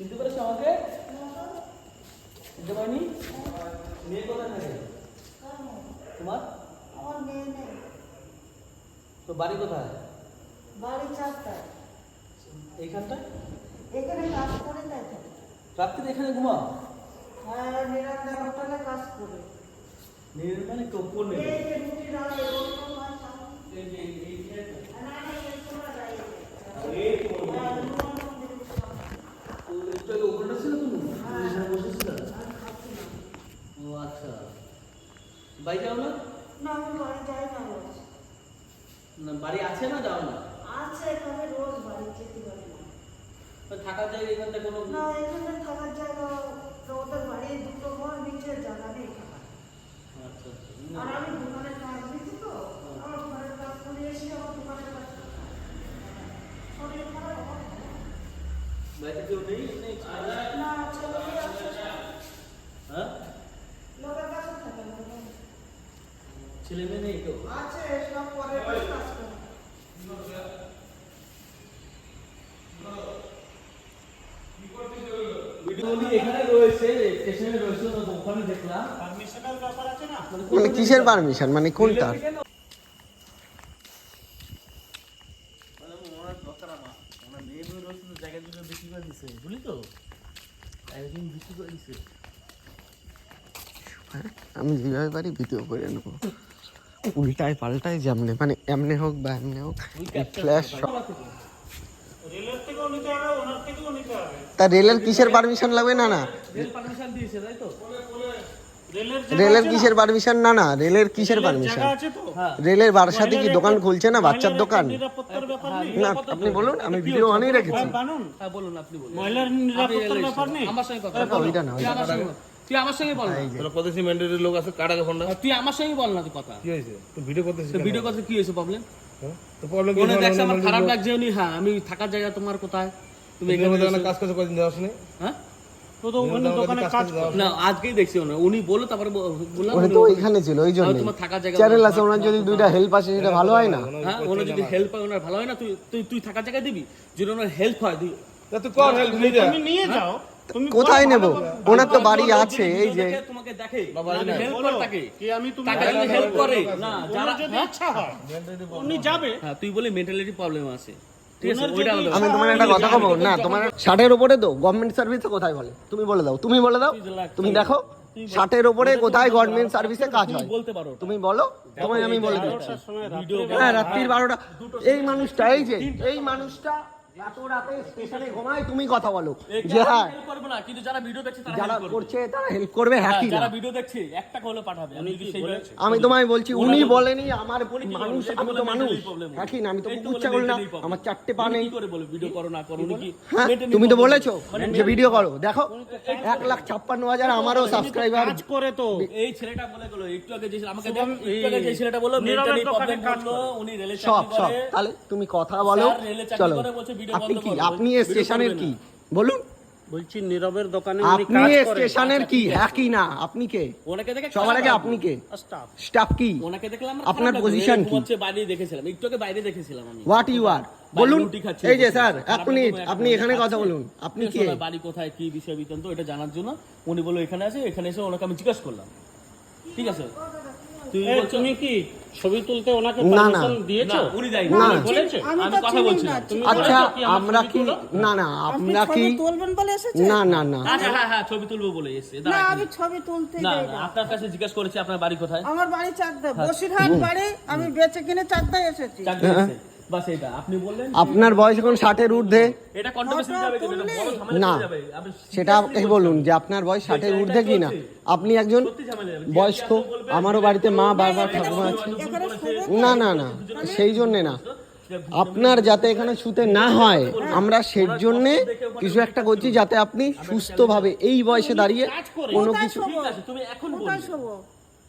চিনতে পেরেছ আমাকে চিনতে মেয়ে কোথায় থাকে তোমার আমার মেয়ে নেই তো বাড়ি কোথায়? বাড়ি চারটায় এইখানটায়? এখানে কাজ করে তাই তো রাত্রিতে এখানে ঘুমাও। হ্যাঁ নিরান্না হোটেলে কাজ করে নির্মাণে কোন নেই এই যে রুটি সামনে। এই যে এই- এই জায়গাটা। না, না, এই সময় দাঁড়িয়ে আছে। এই তো, হ্যাঁ, হনুমান মন্দিরের সামনে। তো একটু আগে ওখানটা ছিল তুমি এখানে বসেছিল আমি খাচ্ছিলাম। ও আচ্ছা বাড়ি যাও না না, আমি বাড়ি যাই না রোজ। না বাড়ি আছে না যাও না আছে, তবে রোজ বাড়ি যেতে পারি না। তো থাকার জায়গা এখানটা কোনো না, এখানে থাকার জায়গা, তো ওদের বাড়ির দুটো ঘর, নিচে জায়গা নেই থাকার। আচ্ছা আচ্ছা আর না, আমি দোকানে কাজ দিচ্ছি তো, আমার ঘরের কাজ করে এসে আমার দোকানের কাজ করতে হয়। শরীর খারাপ আমার। বাড়িতে কেউ নেই নেই ছেলে? না, ছেলেমেয়ে আছে। হ্যাঁ লোকের কাছে থাকে না। ছেলে মেয়ে নেই কেউ আছে, সব পরের বাড়ি কাজ করে। ভিডিওগুলি এখানে রয়েছে স্টেশনে রয়েছে তো ওখানে দেখলাম। পারমিশনের ব্যাপার আছে না? মানে কিসের পারমিশন মানে কোনটা? মানে আমি যেভাবে পারি ভিডিও করে নেব। উল্টায় পাল্টায় যেমনে মানে এমনে হোক বা এমনে হোক ফ্ল্যাশ তা রেলের কিসের পারমিশন লাগবে? না না। রেল পারমিশন দিয়েছে তাই তো? রেলের রেলের কিসের পারমিশন না না রেলের কিসের পারমিশন জায়গা আছে তো। হ্যাঁ। রেলের বারাসাতে কি দোকান খুলছে না? বাচ্চার দোকান? নেই। না আপনি বলুন আমি ভিডিও অনেক রেখেছি। হ্যাঁ, বানুন। হ্যাঁ বলুন আপনি বলুন। মহিলার নিরাপত্তার ব্যাপার নেই। আমার সঙ্গে কথা ওইটা না, তুই আমার সঙ্গে বল। তুই আমার সঙ্গে বল না। তোরা প্রদেশি ম্যান্ডেটের লোক আছে কাটাকে তুই আমার সঙ্গে বল না তুই কথা। কি হয়েছে? তুই ভিডিও করতেছিস ভিডিও করতে কি হয়েছে প্রবলেম হ্যাঁ? তো প্রবলেম কি দেখছে আমার খারাপ লাগছে উনি হ্যাঁ আমি থাকার জায়গা তোমার কোথায়? তুমি এখানে আমাদের কাজ কদিন যাওয়া শুনে হ্যাঁ? তো তো ওখানে দোকানে কাজ করে না আজকেই দেখছি উনি। বলল তারপরে বললাম ওখানে উনি- তো ওইখানে ছিল ওই জন্য তোমার থাকার জায়গা চ্যানেল আছে ওনার যদি দুইটা হেল্প আসে সেটা ভালো হয় না? হ্যাঁ যদি হেল্প হয় ওনার ভালো হয় না তুই তুই তুই থাকার জায়গায় দিবি। যদি ওনার হেল্প হয় তুই তুই কর হেল্প নিয়ে যা। তুমি নিয়ে যাও। তুমি কোথায় নেব? ওনার তো বাড়ি আছে এই যে। তোমাকে দেখে। বাবা, হেল্প করে তাকে। কি আমি তুমি হেল্প করে। না যারা যদি হ্যাঁ? ইচ্ছা হয়। উনি যাবে। হ্যাঁ তুই বলে মেন্টালিটি প্রবলেম আছে। আমি তোমার একটা কথা কব না তোমার ষাটের ওপরে তো গভর্নমেন্ট সার্ভিসে কোথায় বলে? তুমি বলে দাও তুমি বলে দাও। তুমি দেখো ষাটের ওপরে কোথায় গভর্নমেন্ট সার্ভিসে কাজ হয়? বলতে পারো তুমি বলো তোমায় আমি বলে দিচ্ছি। হ্যাঁ রাত্রির বারোটা। এই মানুষটা এই যে এই মানুষটা তুমি কথা বলো। হ্যাঁ হেল্প করবে না কিন্তু যারা ভিডিও দেখছে তারা যারা করছে তারা হেল্প করবে কি না। যারা ভিডিও দেখছে একটা হলে পাঠাবে। আমি তোমায় বলছি উনি বলেনি আমার মানুষ আমি তো মানুষ। mentally problem হ্যাঁ কি না আমি তো কুকুর ছাগল না আমার চারটে পা নেই করে বলে? ভিডিও করো না করো কি হ্যাঁ তুমি তো বলেছ মানে যে ভিডিও করো। দেখো এক লাখ ছাপ্পান্ন হাজার আমারও সাবস্ক্রাইবার কাজ করে তো। এই ছেলেটা বলে গেল একটু আগে যে আমাকে একটু আগে যে ছেলেটা বলল মেন্টালি প্রবলেম কাজ করল উনি সব সব। তাহলে তুমি কথা বলো। চলো। করে বলছে আপনি কি? আপনি স্টেশনের কি? বলুন। বলছি নীরবের দোকানে আপনি স্টেশনের কি? হ্যাঁ কি না। আপনি কে? ওনাকে দেখে সবার আগে আপনি কে? স্টাফ স্টাফ কি? ওনাকে দেখলাম আপনার এই কি? ঘুমাচ্ছে, বাইরে দেখেছিলাম। একটু আগে বাইরে দেখেছিলাম আমি। হোয়াট ইউ আর বলুন। এই যে স্যার এক মিনিট আপনি এখানে কথা বলুন। আপনি কে? বাড়ি কোথায় কি বিষয় বৃত্তান্ত এটা জানার জন্য উনি বলল এখানে আছে এখানে এসে ওনাকে আমি জিজ্ঞাসা করলাম। ঠিক আছে? তুই বলছো তুমি কি? ছবি তুলতে ওনাকে না, না। পারমিশন দিয়েছ? উনি দেয়নি। না। বলেছে? আমি কথা বলছি আচ্ছা আমার কি না না আমরা কি তুলবেন বলে এসেছে না না না। হ্যাঁ হ্যাঁ ছবি তুলবো বলে এসে না আমি ছবি তুলতে যাই না, না। আপনার কাছে জিজ্ঞেস করেছি আপনার বাড়ি কোথায়? আমার বাড়ি চাকদা। বসিরহাট বাড়ি আমি বেঁচে কিনে চাকদায় এসেছি। আছে। বাস এটা আপনি বললেন আপনার বয়স এখন ষাটের ঊর্ধ্বে। এটা কন্ট্রোভার্সি যাবে কিন্তু বড় ঝামেলা না। যাবে। আপনি সেটা বলুন যে আপনার বয়স ষাটের ঊর্ধ্বে কি না আপনি একজন। বয়স্ক আমারও বাড়িতে মা বাবা ঠাকুমা আছে। না না না সেই জন্যে না। আপনার যাতে এখানে শুতে না হয় আমরা সেই জন্যে কিছু একটা করছি যাতে আপনি সুস্থভাবে এই বয়সে দাঁড়িয়ে কোনো কিছু শোবো ঠিক আছে তুমি এখন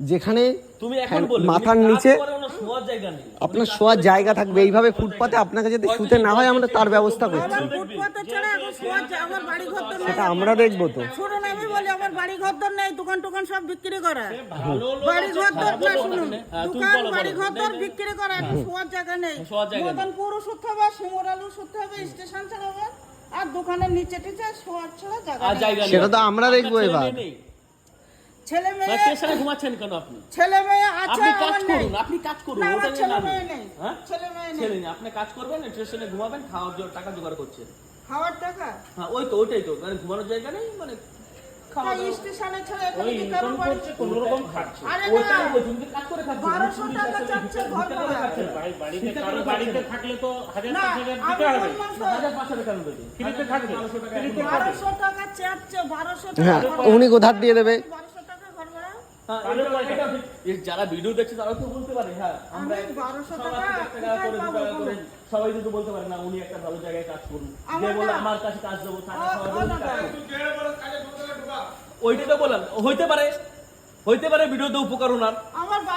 যেখানে তুমি এখন হ্যাঁ, বলবে মাথার নিচে করে, ওনার শোয়ার জায়গা নেই। আপনার শোয়ার জায়গা থাকবে এইভাবে ফুটপাতে আপনাকে যদি শুতে না হয় আমরা তার ব্যবস্থা করছি। সেটা আমরা দেখব তো। বলি আমার বাড়ি ঘর নেই দোকান টোকান সব বিক্রি করা। বাড়ি ঘর তো না শুনুন হ্যাঁ, তুমি দোকান বাড়ি। ঘর বিক্রি করা শোয়ার জায়গা নেই। শুতে হবে শিমরালু শুতে হবে স্টেশন চালাবে আর দোকানের নিচে টিচে শোয়ার ছাড়া জায়গা আর নেই। জায়গা নেই। সেটা তো আমরা দেখব এবার। মেয়ে ছেলে মানে মেয়ে স্টেশনে ঘুমাচ্ছেন কেন আপনি? ছেলে মেয়ে আছে আপনি কাজ করুন আপনি কাজ করুন না, ওটা আমার ছেলে মেয়ে নেই। নেই হ্যাঁ? ছেলে মেয়ে ছেলে নেই নেই আপনি কাজ করবেন স্টেশনে ঘুমাবেন খাওয়ার জন্য টাকা জোগাড় করছেন। খাওয়ার টাকা? হ্যাঁ ওই তো ওইটাই তো মানে ঘুমানোর জায়গা নেই মানে। স্টেশনে ওই ইনকাম করছে কোনো রকম খাচ্ছে। বলছি, কাজ করে টাকা চাচ্ছে ঘর বাড়িতে কারও বাড়িতে থাকলে তো দিতে হবে? ফ্রিতে থাকবে। টাকা টাকা চাচ্ছে টাকা উনি কোথার দিয়ে দেবে। যারা ভিডিও দেখছে তারা তো বলতে পারে হ্যাঁ আমরা সবাই কিন্তু বলতে পারে না উনি একটা ভালো জায়গায় কাজ করুন। যে আমার বলে আমার কাছে কাজ দেবো টাকা ও- খাওয়া ও দেবো, দাদা। কাজ করুন। ওইটাই তো বললাম হইতে পারে হইতে পারে ভিডিওতে উপকার ওনার।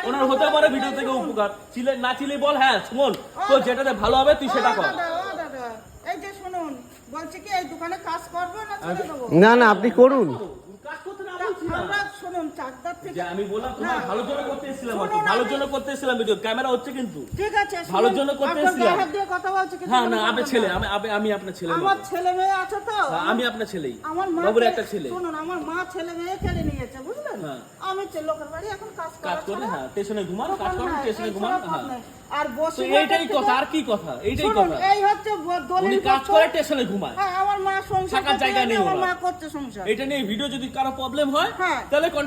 ওনার হতে পারে ভিডিও থেকে উপকার। চিলে না চিলে বল হ্যাঁ শোন তো যেটাতে ভালো হবে তুই সেটা কর। এই যে শুনুন বলছে কি এই দোকানে কাজ করবে না না না আপনি করুন। কাজ করতে না বলছি শুনুন চাকদার থেকে আমি বললাম তোমার জন্য করতে এসেছিলাম জন্য করতে এসেছিলাম ভিডিও ক্যামেরা হচ্ছে কিন্তু। ঠিক আছে জন্য করতে এসেছিলাম। হাত দিয়ে কথা বলছে কিছু হ্যাঁ না করবেন ছেলে আমি আমি- আপনার ছেলে আমার ছেলে মেয়ে আছে তো। হ্যাঁ, আমি আপনার ছেলেই। আমার মা বাবুর একটা ছেলে। শুনুন আমার মা ছেলে মেয়ে কেড়ে নিয়েছে বুঝলেন? হ্যাঁ। আমি লোকের বাড়ি এখন কাজ কাজ করা হ্যাঁ স্টেশনে ঘুমান কাজ স্টেশনে ঘুমান হ্যাঁ। আর বসে এইটাই কথা আর কি কথা? এইটাই কথা। এই হচ্ছে দলিল কাজ করে স্টেশনে ঘুমায়। হ্যাঁ আমার মা সংসার জায়গা নেই আমার মা করছে সংসার। এটা নিয়ে ভিডিও যদি কারও প্রবলেম হয় হ্যাঁ।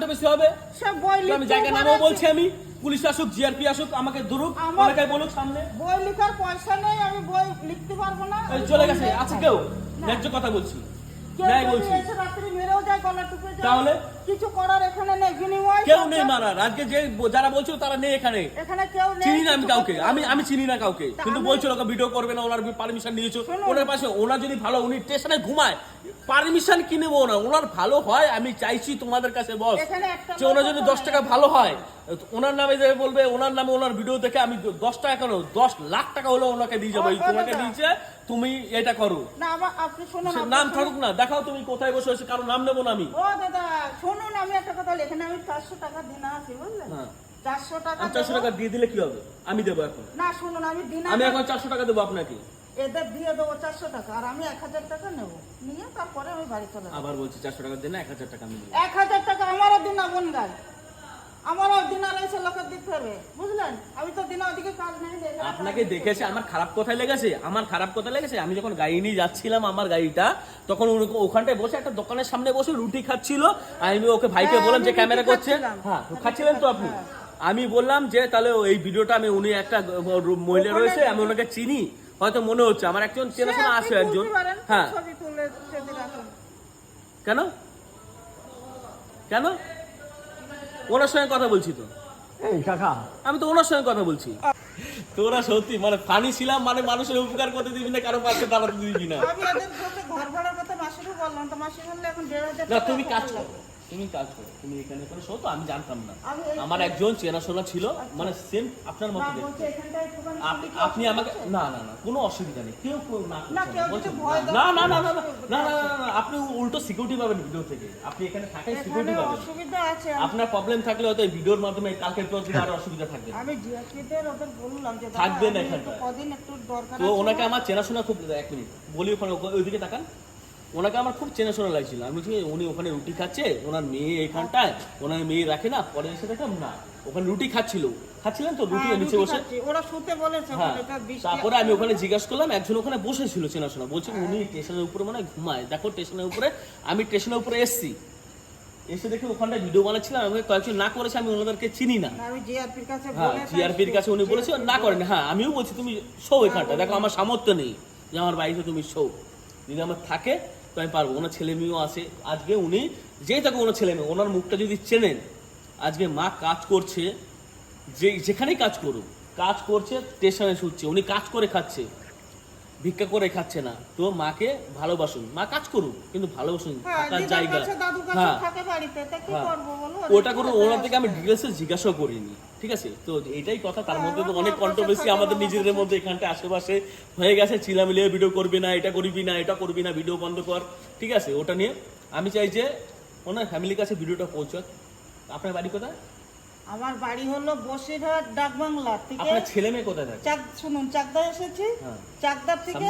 তাহলে বেশি হবে। সব বই আমি জায়গা নামও বলছি। আমি পুলিশ আসুক জিআরপি আসুক আমাকে ধরুক এলাকায় বলুক সামনে। বই লেখার পয়সা নেই আমি বই লিখতে পারব না। চলে গেছে আছে কেউ? ন্যায্য কথা বলছি। কেউ বলছি। এসে রাত্রি মেরেও যায় গলা টুকে যায় তাহলে? কিছু করার এখানে নেই বিনিময় কেউ নেই মারার। আজকে যে যারা বলছিল তারা নেই এখানে। এখানে কেউ নেই চিনি না আমি কাউকে। আমি আমি চিনি না কাউকে। কিন্তু আমি- ওকে ভিডিও করবে না ওনার পারমিশন নিয়েছো। ওনার পাশে ওনার যদি ভালো উনি স্টেশনে ঘুমায়। পারমিশন কি নেব না ওনার ভালো হয় আমি চাইছি তোমাদের কাছে বস। যে ওনার যদি দশ টাকা ভালো হয় ওনার নামে যে বলবে ওনার নামে ওনার ভিডিও দেখে আমি দশ টাকা কেন? দশ লাখ টাকা হলে ওনাকে দিয়ে যাব। তোমাকে দিয়েছে তুমি এটা করো। না আমার আপনি শুনুন নাম থাকুক না দেখাও তুমি কোথায় বসে আছো কারও নাম নেব না আমি। ও দাদা শুনুন আমি একটা কথা বলি, এখানে আমি চারশো টাকা দিন আছি বুঝলেন হ্যাঁ। চারশো টাকা চারশো টাকা দিয়ে দিলে কি হবে? আমি দেবো এখন। না শুনুন আমি দিন আমি এখন চারশো টাকা দেবো আপনাকে। এদের দিয়ে দেবো চারশো টাকা আর আমি এক হাজার টাকা নেব। নিয়ে তারপরে আমি বাড়ি চলে আবার বলছি চারশো টাকা দিন এক হাজার টাকা আমি এক হাজার টাকা আমারও দিন না বোন গায়। আমারও দিনা রয়েছে লোকের দিতে হবে বুঝলেন? আমি তো দিনা ওদিকে কাজ নেই আপনাকে দেখেছে আমার খারাপ কথায় লেগেছে আমার খারাপ কথা লেগেছে। আমি যখন গাড়ি নিয়ে যাচ্ছিলাম আমার গাড়িটা তখন ওখানটায় বসে একটা দোকানের সামনে বসে রুটি খাচ্ছিল আমি ওকে ভাইকে হ্যাঁ, বললাম যে ক্যামেরা করছে। হ্যাঁ খাচ্ছিলেন তো আপনি? হ্যাঁ। আমি বললাম যে তাহলে এই ভিডিওটা আমি উনি একটা মহিলা রয়েছে আমি ওনাকে চিনি হয়তো মনে হচ্ছে। আমার একজন চেনাশোনা আছে একজন। হ্যাঁ। কেন? কেন? ওনার সঙ্গে কথা বলছি তো। এই কাকা। আমি তো ওনার সঙ্গে কথা বলছি। তোরা সত্যি মানে ফানি ছিলাম মানে মানুষের উপকার করতে দিবি না কারও পাশে দাঁড়াতে দিবি না। আমি এদের বলতে ঘর ভাড়ার কথা মাসিরও বললাম তো মাসি বললে এখন দেড় হাজার না তুমি কাজ করো। লাগবে। তুমি কাজ করো তুমি এখানে করে শো তো আমি জানতাম না। আমার একজন চেনাশোনা ছিল মানে সেম আপনার মতো আপনি আমাকে না না না কোনো অসুবিধা নেই। কেউ না না, না, না। না আপনি উল্টো সিকিউরিটি পাবেন ভিডিও থেকে। আপনি এখানে সিকিউরিটি পাবেন। অসুবিধা আছে আপনার প্রবলেম থাকলে হয়তো এই ভিডিওর মাধ্যমে পর দিন আর অসুবিধা থাকবে। আমি জিয়াকিদের ওদের বললাম যে থাকবে না আমি কদিন একটু দরকার তো ওনাকে আমার। চেনাশোনা খুব এক মিনিট বলি ওখানে ওইদিকে তাকান। ওনাকে আমার খুব চেনাশোনা লাগছিল। আমি বলছি উনি ওখানে রুটি খাচ্ছে ওনার মেয়ে এখানটায় ওনার মেয়ে রাখে না পরে এসে দেখলাম না ওখানে রুটি খাচ্ছিল। খাচ্ছিলেন তো রুটি হ্যাঁ, নিচে বসে। ওরা শুতে বলেছে হ্যাঁ তারপরে আমি ওখানে জিজ্ঞাসা করলাম একজন ওখানে বসেছিল চেনাশোনা বলছে উনি স্টেশনের উপরে মানে ঘুমায়। দেখো স্টেশনের উপরে আমি স্টেশনের উপরে এসছি। এসে দেখি ওখানটা ভিডিও বানাচ্ছিলাম আমি কয়েকজন না করেছে আমি ওনাদেরকে চিনি না। হ্যাঁ জিআরপির কাছে উনি বলেছে না করেন। হ্যাঁ আমিও বলছি তুমি শো এখানটা দেখো আমার সামর্থ্য নেই যে আমার বাড়িতে তুমি শো। যদি আমার থাকে তো আমি পারব, ওনার ছেলে মেয়েও আছে। আজকে উনি যেই থাকে ওনার ছেলে মেয়ে, ওনার মুখটা যদি চেনেন, আজকে মা কাজ করছে যে যেখানেই কাজ করুক, কাজ করছে, স্টেশনে শুচ্ছে, উনি কাজ করে খাচ্ছে। ভিক্ষা করে খাচ্ছে না। তো মাকে ভালোবাসুন। মা কাজ করুক কিন্তু ভালোবাসুন হ্যাঁ, থাকার জায়গা। হ্যাঁ। হ্যাঁ। ওটা কোনো ওনার থেকে আমি ডিটেলসে জিজ্ঞাসাও করিনি ঠিক আছে? তো এটাই কথা তার মধ্যে তো হ্যাঁ, অনেক কন্ট্রোভার্সি আমাদের নিজেদের মধ্যে এখানটা আশেপাশে হয়ে গেছে চিলামিলিয়ে ভিডিও করবি না এটা করবি না এটা করবি না ভিডিও বন্ধ কর ঠিক আছে? ওটা নিয়ে আমি চাই যে ওনার ফ্যামিলির কাছে ভিডিওটা পৌঁছাক। আপনার বাড়ি কোথায়? আমার বাড়ি হলো বসিরহাট ডাকবাংলা থেকে আপনার ছেলে মেয়ে কোথায় থাকে? চাক শুনুন চাকদা এসেছি। হ্যাঁ। চাকদার থেকে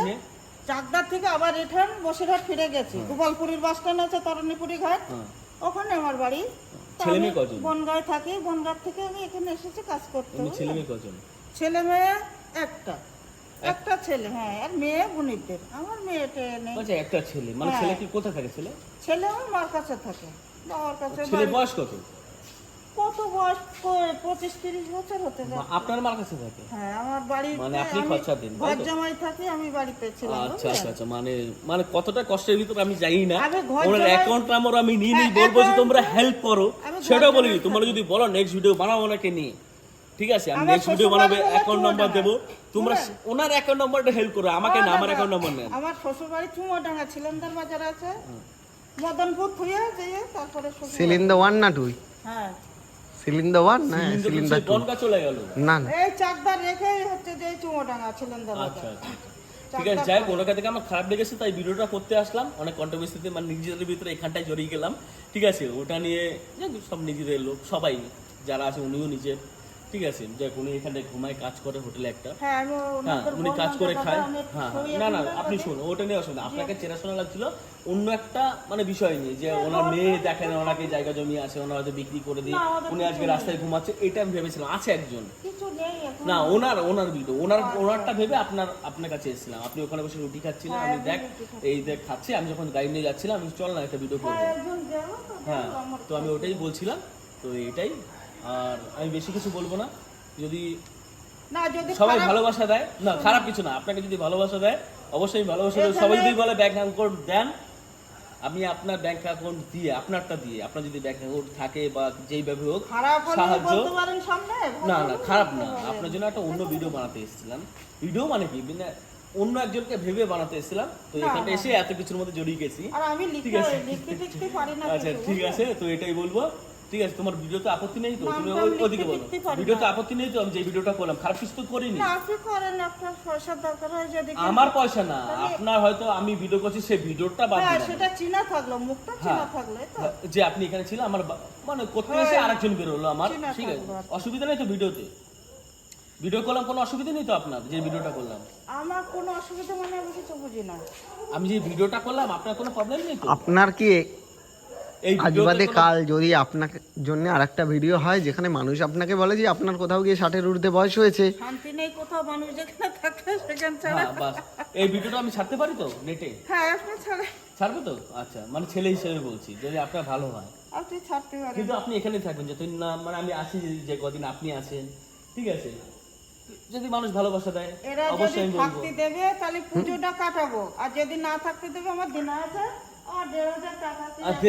চাকদার থেকে আবার রিটার্ন বসিরহাট ফিরে গেছি। গোপালপুরীর বাস স্ট্যান্ড আছে তরণীপুরি ঘাট। হ্যাঁ। ওখানে আমার বাড়ি। ছেলে মেয়ে কজন? বনগাঁয় থাকি। বনগাঁ থেকে আমি এখানে এসেছি কাজ করতে। ছেলে মেয়ে কজন? ছেলে মেয়ে একটা। একটা ছেলে হ্যাঁ আর মেয়ে বোনিদের আমার মেয়েটা নেই। আচ্ছা একটা ছেলে। মানে হ্যাঁ। ছেলে কি কোথায় থাকে ছেলে? ছেলে আমার মার কাছে থাকে। বাবার কাছে ছেলে বয়স কত? কত বয়স পঁচিশ তিরিশ বছর হতে মা- আপনার মার কাছে থাকে? হ্যাঁ আমার বাড়ি মানে আপনি খরচা দিন, ঘর জামাই থাকি আমি বাড়িতে ছিলাম আচ্ছা? আচ্ছা আচ্ছা মানে মানে কতটা কষ্টের ভিতরে আমি জানি না। ওনার অ্যাকাউন্ট নাম্বার আমি নিয়ে নিই হ্যাঁ, বলব যে তোমরা হেল্প করো। আমি ঘর সেটাও বলি তোমরা যদি বলো নেক্সট ভিডিও বানাবো ওনাকে নিয়ে। ঠিক আছে আমি নেক্সট ভিডিও বানাবো অ্যাকাউন্ট নাম্বার দেবো। তোমরা ওনার অ্যাকাউন্ট নাম্বারটা হেল্প করো আমাকে না আমার অ্যাকাউন্ট নাম্বার নেন। আমার শ্বশুর বাড়ি চুমোডাঙ্গা ছিলেন্দার বাজার আছে। মদনপুর থুয়ে যেয়ে তারপরে সিলিন্ডার ওয়ান না টু? হ্যাঁ। সিলিন্ডার ওয়ান না সিলিন্ডার টু বনগা চলে গেল। না না। এই চাকদার রেখে হচ্ছে যে চুমোডাঙ্গা ছিলেন্দার আচ্ছা আচ্ছা ঠিক আছে যাই হোক থেকে আমার খারাপ লেগেছে তাই ভিডিওটা করতে আসলাম। অনেক কন্ট্রোভার্সিতে মানে নিজেদের ভিতরে এখানটায় জড়িয়ে গেলাম। ঠিক আছে ওটা নিয়ে সব নিজেদের লোক সবাই যারা আছে উনিও নিজের ঠিক আছে যাক উনি এখানে ঘুমায় কাজ করে হোটেলে একটা। হ্যাঁ হ্যাঁ উনি কাজ করে খায়। হ্যাঁ না না আপনি শুনুন ওটা নিয়ে আপনাকে চেনাশোনা লাগছিল? অন্য একটা মানে বিষয় নিয়ে যে ওনার মেয়ে দেখেন ওনাকে জায়গা জমি আছে ওনার হয়তো বিক্রি করে দিয়ে উনি আজকে রাস্তায় ঘুমাচ্ছে এটা আমি ভেবেছিলাম আছে একজন। না ওনার ওনার ভিডিও ওনার ওনারটা ভেবে আপনার আপনার কাছে এসেছিলাম। আপনি ওখানে বসে রুটি খাচ্ছিলেন হ্যাঁ, আমি দেখ এই দেখ খাচ্ছি আমি যখন গাড়ি নিয়ে যাচ্ছিলাম আমি চল না একটা ভিডিও হ্যাঁ করব হ্যাঁ তো আমি ওটাই বলছিলাম তো এটাই আর আমি বেশি কিছু বলব না। যদি না যদি সবাই খারাপ- ভালোবাসা দেয় না খারাপ কিছু না আপনাকে যদি ভালোবাসা দেয় অবশ্যই ভালোবাসা দেয়। সবাই যদি বলে ব্যাংক অ্যাকাউন্ট দেন আপনি আপনার ব্যাংক অ্যাকাউন্ট দিয়ে আপনারটা দিয়ে আপনার যদি ব্যাংক অ্যাকাউন্ট থাকে বা যেইভাবে হোক সাহায্য না না খারাপ না। আপনার জন্য একটা অন্য ভিডিও বানাতে এসেছিলাম। ভিডিও মানে কি? মানে অন্য একজনকে ভেবে বানাতে এসেছিলাম। তো না, এখানটা এসে এত কিছুর মধ্যে জড়িয়ে গেছি। আর আমি ঠিক লিখতে আছে। আচ্ছা ঠিক আছে। তো এটাই বলব। ঠিক আছে তোমার ভিডিওতে আপত্তি নেই তো? তুমি ওদিকে বলো। ভিডিওতে আপত্তি নেই তো? আমি যে ভিডিওটা করলাম খারাপ কিছু তো করিনি? না আপনি করেন আপনার পয়সার দরকার হয় যদি আমার পয়সা না আপনার হয়তো আমি ভিডিও করছি সেই ভিডিওটা বাদ হ্যাঁ দিলাম। সেটা চিনা থাকল মুখটা হ্যাঁ। চিনা থাকল যে আপনি এখানে ছিল আমার মানে করতে হ্যাঁ। এসে আরেকজন বেরোলো আমার ঠিক আছে? কি। অসুবিধা নেই তো ভিডিওতে? ভিডিও করলাম কোনো অসুবিধা নেই তো আপনার যে ভিডিওটা করলাম? আমার কোনো অসুবিধা মানে আমি কিছু বুঝি না। আমি যে ভিডিওটা করলাম আপনার কোনো প্রবলেম নেই তো? আপনার কি আজ বাদে কাল যদি আপনার জন্য আর একটা ভিডিও হয় যেখানে মানুষ আপনাকে বলে যে আপনার কোথাও গিয়ে ষাটের ঊর্ধ্বে বয়স হয়েছে। শান্তি নেই কোথাও মানুষ যেখানে থাকে সেখানে ছাড়া। হ্যাঁ এই ভিডিওটা আমি ছাড়তে পারি তো নেটে? হ্যাঁ আপনি ছাড়ে ছাড়বে তো? আচ্ছা মানে ছেলে হিসেবে বলছি যদি আপনার ভালো হয়। আপনি ছাড়তে পারেন। কিন্তু আপনি এখানে থাকবেন যতদিন না মানে আমি আসি যে- কদিন আপনি আছেন ঠিক আছে? যদি মানুষ ভালোবাসা দেয় এরা যদি অবশ্যই থাকতে দেবে তাহলে পুজোটা কাটাবো। আর যদি না থাকতে দেবে আমার দিন আছে। আর দেড়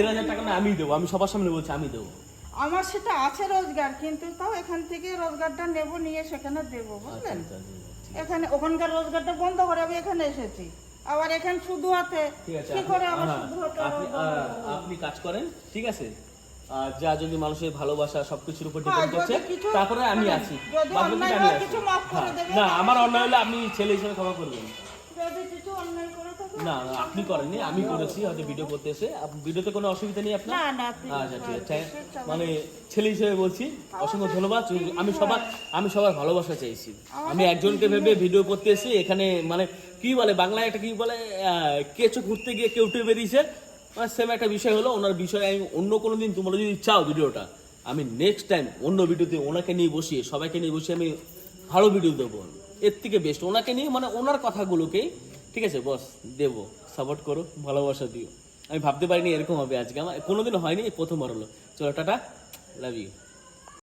হাজার টাকা না আমি দেবো আমি সবার সামনে বলছি আমি দেবো। আমার সেটা আছে রোজগার কিন্তু তাও এখান থেকে রোজগারটা নেব নিয়ে সেখানে দেবো বুঝলেন? আচ্ছা, আচ্ছা, আচ্ছা। এখানে ওখানকার রোজগারটা বন্ধ করে আমি এখানে এসেছি। আবার এখানে শুধু হাতে আছে কি করে আমার হ্যাঁ, শুধু আপনি কাজ করেন ঠিক আছে? আর যা যদি মানুষের ভালোবাসা সবকিছুর উপর হ্যাঁ, ডিপেন্ড করছে কিছু- তারপরে আমি আছি। হয় আছি। হ্যাঁ। না আমার অন্যায় হলে আপনি ছেলে হিসেবে ক্ষমা করবেন। যদি কিছু অন্যায় না না, আপনি করেননি আমি করেছি হয়তো ভিডিও করতে এসে। ভিডিওতে কোনো অসুবিধা নেই আপনার? আচ্ছা ঠিক আছে মানে ছেলে হিসেবে বলছি অসংখ্য ধন্যবাদ। আমি সবার আমি সবার ভালোবাসা চাইছি আমি একজনকে ভেবে ভিডিও করতে এসে এখানে মানে কি বলে বাংলায় একটা কি বলে কেঁচো ঘুরতে গিয়ে কেউ উঠে বেরিয়েছে? মানে সেম একটা বিষয় হলো ওনার বিষয়ে আমি অন্য কোনো দিন তোমরা যদি চাও ভিডিওটা আমি নেক্সট টাইম অন্য ভিডিওতে ওনাকে নিয়ে বসিয়ে সবাইকে নিয়ে বসিয়ে আমি ভালো ভিডিও দেবো। এর থেকে বেস্ট ওনাকে নিয়ে মানে ওনার কথাগুলোকেই ঠিক আছে বস দেবো। সাপোর্ট করো, ভালোবাসা দিও। আমি ভাবতে পারিনি এরকম হবে আজকে। আমার কোনোদিন হয়নি প্রথমবার হলো। চলো, টাটা লাভ ইউ